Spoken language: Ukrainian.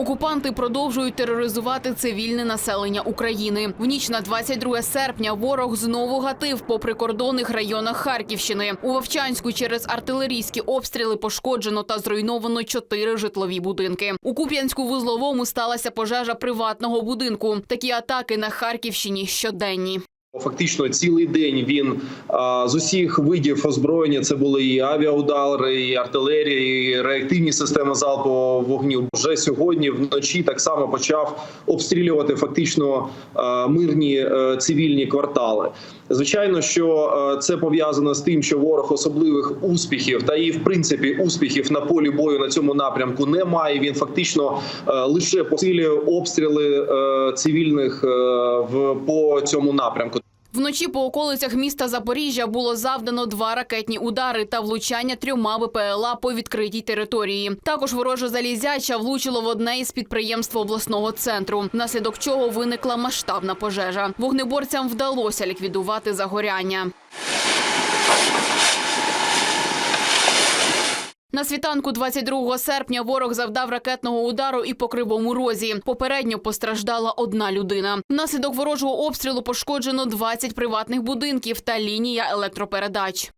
Окупанти продовжують тероризувати цивільне населення України. В ніч на 22 серпня ворог знову гатив по прикордонних районах Харківщини. У Вовчанську через артилерійські обстріли пошкоджено та зруйновано чотири житлові будинки. У Куп'янську вузловому сталася пожежа приватного будинку. Такі атаки на Харківщині щоденні. Фактично цілий день він а, з усіх видів озброєння це були і авіаудари, і артилерія, і реактивні системи залпового вогню. Вже сьогодні вночі так само почав обстрілювати фактично а, мирні а, цивільні квартали. Звичайно, що е, це пов'язано з тим, що ворог особливих успіхів та і в принципі успіхів на полі бою на цьому напрямку немає. Він фактично е, лише посилює обстріли е, цивільних в по цьому напрямку. Вночі по околицях міста Запоріжжя було завдано два ракетні удари та влучання трьома БПЛА по відкритій території. Також вороже залізяча влучило в одне із підприємств обласного центру, внаслідок чого виникла масштабна пожежа. Вогнеборцям вдалося ліквідувати загоряння. На світанку 22 серпня ворог завдав ракетного удару і по кривому розі. Попередньо постраждала одна людина. Внаслідок ворожого обстрілу пошкоджено 20 приватних будинків та лінія електропередач.